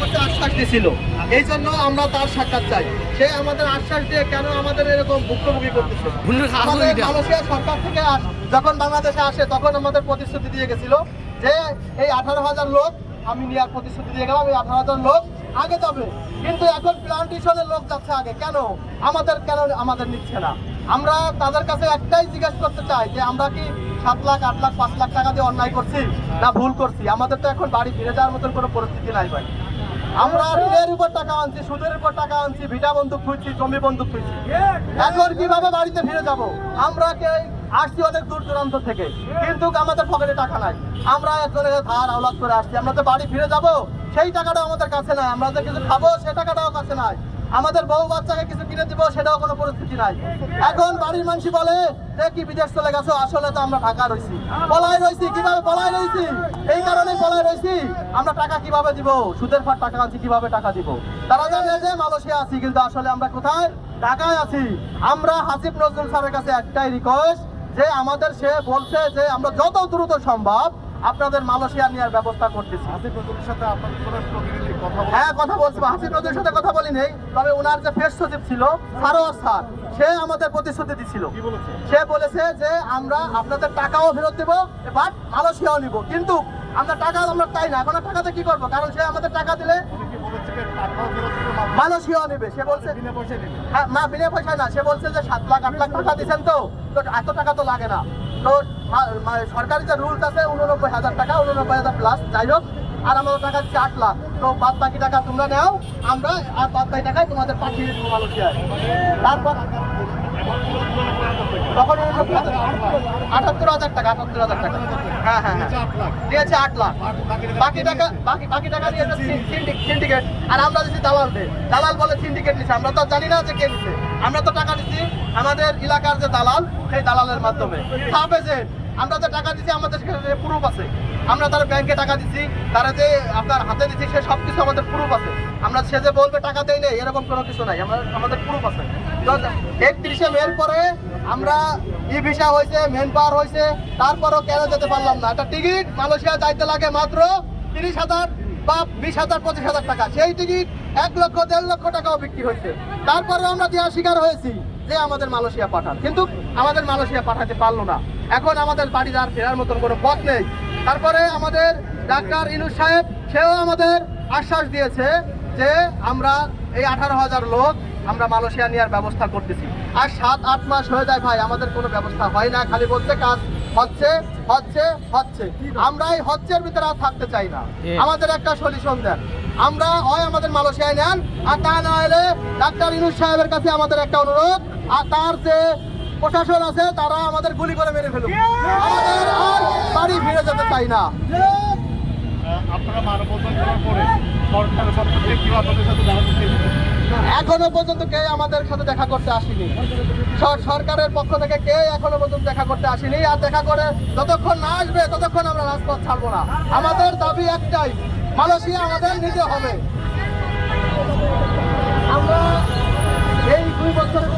করছে আশ্বাস দিয়েছিল এই জন্য আমরা তার সাক্ষাৎ চাই। সে আমাদের আশ্বাস দিয়ে কেন আমাদের এরকম ভুক্তভোগী করতেছে? আমাদের মালয়েশিয়া সরকার থেকে যখন বাংলাদেশে আসে তখন আমাদের প্রতিশ্রুতি দিয়ে গেছিল যে এই আঠারো হাজার লোক আমি নেওয়ার প্রতিশ্রুতি দিয়ে গেলাম এই আঠারো হাজার লোক আগে যাবে। কিন্তু এখন প্লান্টেশনের লোক যাচ্ছে আগে। কেন? আমাদের কেন আমাদের নিচ্ছে না? আমরা তাদের কাছে একটাই জিজ্ঞাসা করতে চাই যে আমরা কি সাত লাখ আট লাখ পাঁচ লাখ টাকা দিয়ে অন্যায় করছি না ভুল করছি? আমাদের তো এখন বাড়ি ফিরে যাওয়ার মতন কোনো পরিস্থিতি নাই ভাই। আমরা ঋণের উপর টাকা আনছি, সুদের উপর টাকা আনছি, ভিটা বন্ধু খুঁজছি, জমি বন্ধু খুঁজছি। এখন কীভাবে বাড়িতে ফিরে যাব? আমরা কে আসছি অনেক দূর দূরান্ত থেকে, কিন্তু আমাদের পকেটে টাকা নাই। আমরা একজনের ধার আওলাদ করে আসছি। আমরা তো বাড়ি ফিরে যাব, সেই টাকাটাও আমাদের কাছে নাই। আমরা যে কিছু খাব, সে টাকাটাও কাছে নাই। আমাদের বউ বাচ্চাকে কিছু কিনে দিব, সেটাও কোনো পরিস্থিতি নাই। এখন বাড়ির মানুষ বলে যে কি বিদেশ চলে গেছো? আসলে তো আমরা ঢাকা রয়েছি। পলায় রয়েছি, কীভাবে পলায় রয়েছি? এই কারণে পলায় রয়েছি। আমরা টাকা কীভাবে দিব? সুদের পর টাকা আছি কীভাবে টাকা দিব? তারা জানে যে মালয়েশিয়া আছি, কিন্তু আসলে আমরা কোথায়? ঢাকায় আছি। আমরা হাসিব নজরুল স্যারের কাছে একটাই রিকোয়েস্ট যে আমাদের সে বলছে যে আমরা যত দ্রুত সম্ভব আপনাদের মালয়েশিয়া নেওয়ার ব্যবস্থা করতেছি। আসিফ নজরুলের সাথে আপনাদের কোনো প্রতিনিধি কথা হ্যাঁ কথা বলছি। হাসিব নদীর সাথে কথা বলি নেই তবে ওনার যে ফেস সচিব ছিল সারোয়ার স্যার সে আমাদের প্রতিশ্রুতি দিছিল। সে বলেছে যে আমরা আপনাদের টাকাও ফেরত দেব বাট মালয়েশিয়াও নিব। কিন্তু আমরা টাকা আমরা চাই না এখন টাকাতে কি করব? কারণ সে আমাদের টাকা দিলে উনি কি বলেছে যে টাকাও ফেরত দিবে মালয়েশিয়া মালয়েশিয়াও নেবে। সে বলছে হ্যাঁ না বিনা পয়সায় না। সে বলছে যে সাত লাখ আট লাখ টাকা দিচ্ছেন তো। তো এত টাকা তো লাগে না। তো সরকারি যে রুলস আছে উননব্বই হাজার টাকা উননব্বই হাজার প্লাস যাই হোক আর আমাদের টাকা দিচ্ছে আট লাখ। তো বাদ বাকি টাকা তোমরা নাও আমরা আর বাদ বাকি টাকায় তোমাদের পাঠিয়ে দেবো মালয়েশিয়ায় তারপর আমরা তো টাকা দিচ্ছি আমাদের এলাকার যে দালাল, সেই দালালের মাধ্যমে। আমরা যে টাকা দিচ্ছি আমাদের প্রুফ আছে। আমরা তার ব্যাংকে টাকা দিচ্ছি তারা যে আপনার হাতে দিচ্ছি সে সব কিছু আমাদের প্রুফ আছে। আমরা সে যে বলবে টাকা দেয় নেই, এরকম কোনো কিছু নাই। আমরা আমাদের প্রুফ আছে। একত্রিশে মের পরে আমরা ই ভিসা হয়েছে মেন পাওয়ার হয়েছে তারপরও কেন যেতে পারলাম না? একটা টিকিট মালয়েশিয়া যাইতে লাগে মাত্র তিরিশ হাজার বা বিশ হাজার, পঁচিশ হাজার টাকা। সেই টিকিট এক লক্ষ, দেড় লক্ষ টাকাও বিক্রি হয়েছে তারপরে আমরা দেওয়ার শিকার হয়েছি যে আমাদের মালয়েশিয়া পাঠান। কিন্তু আমাদের মালয়েশিয়া পাঠাতে পারল না। এখন আমাদের বাড়ির আর ফেরার মতন কোনো পথ নেই। তারপরে আমাদের ডাক্তার ইনুস সাহেব, সেও আমাদের আশ্বাস দিয়েছে যে আমরা এই আঠারো হাজার লোক আমরা মালয়েশিয়া নেওয়ার ব্যবস্থা করতেছি। আর সাত আট মাস হয়ে যায় ভাই আমাদের কোনো ব্যবস্থা হয় না খালি বলছে কাজ হচ্ছে হচ্ছে হচ্ছে। আমরা এই হচ্ছের ভিতরে আর থাকতে চাই না। আমাদের একটা সলিউশন দেন। আমরা হয় আমাদের মালয়েশিয়ায় নেন আর তা না হলে ডাক্তার ইনুস সাহেবের কাছে আমাদের একটা অনুরোধ আর তার যে প্রশাসন আছে তারা আমাদের গুলি করে মেরে ফেলুক। আমাদের আর বাড়ি ফিরে যেতে চাই না। আপনারা মানববন্ধন করার পরে এখনও পর্যন্ত কে আমাদের সাথে দেখা করতে আসেনি। সরকারের পক্ষ থেকে কে এখনও পর্যন্ত দেখা করতে আসেনি। আর দেখা করে যতক্ষণ না আসবে, ততক্ষণ আমরা রাজপথ ছাড়বো না। আমাদের দাবি একটাই, মালয়েশিয়া আমাদের নিতে হবে। আমরা এই দুই বছরের